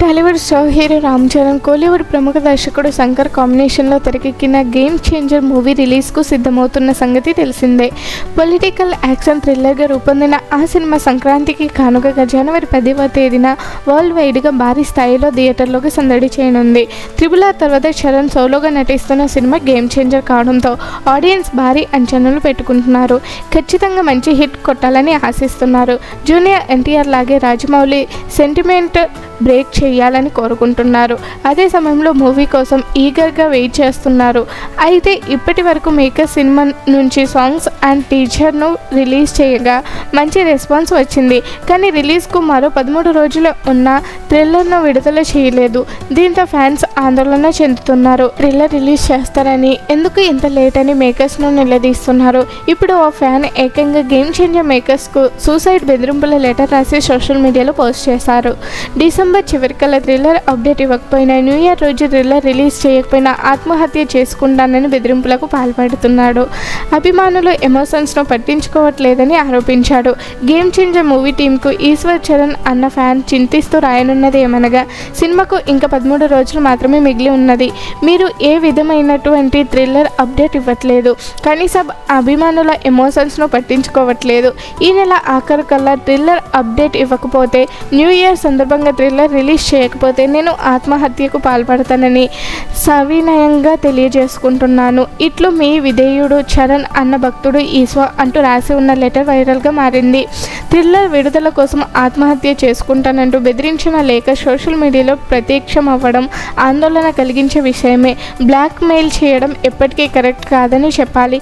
Tollywood star hero Ram Charan Kollywood ప్రముఖ దర్శకుడు శంకర్ కాంబినేషన్లో తెరకెక్కిన గేమ్ చేంజర్ మూవీ రిలీజ్కు సిద్ధమవుతున్న సంగతి తెలిసిందే. పొలిటికల్ యాక్షన్ థ్రిల్లర్గా రూపొందిన ఆ సినిమా సంక్రాంతికి కానుకగా జనవరి పదివ తేదీన వరల్డ్ వైడ్గా భారీ స్థాయిలో థియేటర్లోకి సందడి చేయనుంది. త్రిబుల్ ఆర్ తర్వాత చరణ్ సోలోగా నటిస్తున్న సినిమా గేమ్ చేంజర్ కావడంతో ఆడియన్స్ భారీ అంచనాలు పెట్టుకుంటున్నారు. ఖచ్చితంగా మంచి హిట్ కొట్టాలని ఆశిస్తున్నారు. జూనియర్ ఎన్టీఆర్ లాగే రాజమౌళి సెంటిమెంట్ బ్రేక్ చేయాలని కోరుకుంటున్నారు. అదే సమయంలో మూవీ కోసం ఈగర్గా వెయిట్ చేస్తున్నారు. అయితే ఇప్పటి వరకు మేకర్ సినిమా నుంచి సాంగ్స్ అండ్ టీచర్ను రిలీజ్ చేయగా మంచి రెస్పాన్స్ వచ్చింది. కానీ రిలీజ్కు మరో పదమూడు రోజులు ఉన్న థ్రిల్లర్ను విడుదల చేయలేదు. దీంతో ఫ్యాన్స్ ఆందోళన చెందుతున్నారు. థ్రిల్లర్ రిలీజ్ చేస్తారని ఎందుకు ఇంత లేట్ అని మేకర్స్ను నిలదీస్తున్నారు. ఇప్పుడు ఓ ఫ్యాన్ ఏకంగా గేమ్ చేంజర్ మేకర్స్కు సూసైడ్ బెదిరింపుల లెటర్ రాసి సోషల్ మీడియాలో పోస్ట్ చేశారు. డిసెంబర్ చివరికల్లా థ్రిల్లర్ అప్డేట్ ఇవ్వకపోయినా న్యూ ఇయర్ రోజు థ్రిల్లర్ రిలీజ్ చేయకపోయినా ఆత్మహత్య చేసుకుంటానని బెదిరింపులకు పాల్పడుతున్నాడు. అభిమానులు ఎమోషన్స్ను పట్టించుకోవట్లేదని ఆరోపించాడు. గేమ్ చేంజర్ మూవీ టీంకు ఈశ్వర్ చరణ్ అన్న ఫ్యాన్ చింతిస్తూ రాయనున్నది ఏమనగా సినిమాకు ఇంకా పదమూడు రోజులు మాత్రమే మిగిలి ఉన్నది. మీరు ఏ విధమైనటువంటి థ్రిల్లర్ అప్డేట్ ఇవ్వట్లేదు. కనీసం అభిమానుల ఎమోషన్స్ను పట్టించుకోవట్లేదు. ఈ నెల ఆఖరు కల్లా థ్రిల్లర్ అప్డేట్ ఇవ్వకపోతే న్యూ ఇయర్ సందర్భంగా థ్రిల్లర్ రిలీజ్ చేయకపోతే నేను ఆత్మహత్యకు పాల్పడతానని సవినయంగా తెలియజేసుకుంటున్నాను. ఇట్లు మీ విధేయుడు చరణ్ అన్న భక్తుడు ఈశ్వ అంటూ రాసి ఉన్న లెటర్ వైరల్గా మారింది. థ్రిల్లర్ విడుదల కోసం ఆత్మహత్య చేసుకుంటానంటూ బెదిరించిన లేఖ సోషల్ మీడియాలో ప్రత్యక్షం అవ్వడం ఆందోళన కలిగించే విషయమే. బ్లాక్ మెయిల్ చేయడం ఎప్పటికీ కరెక్ట్ కాదని చెప్పాలి.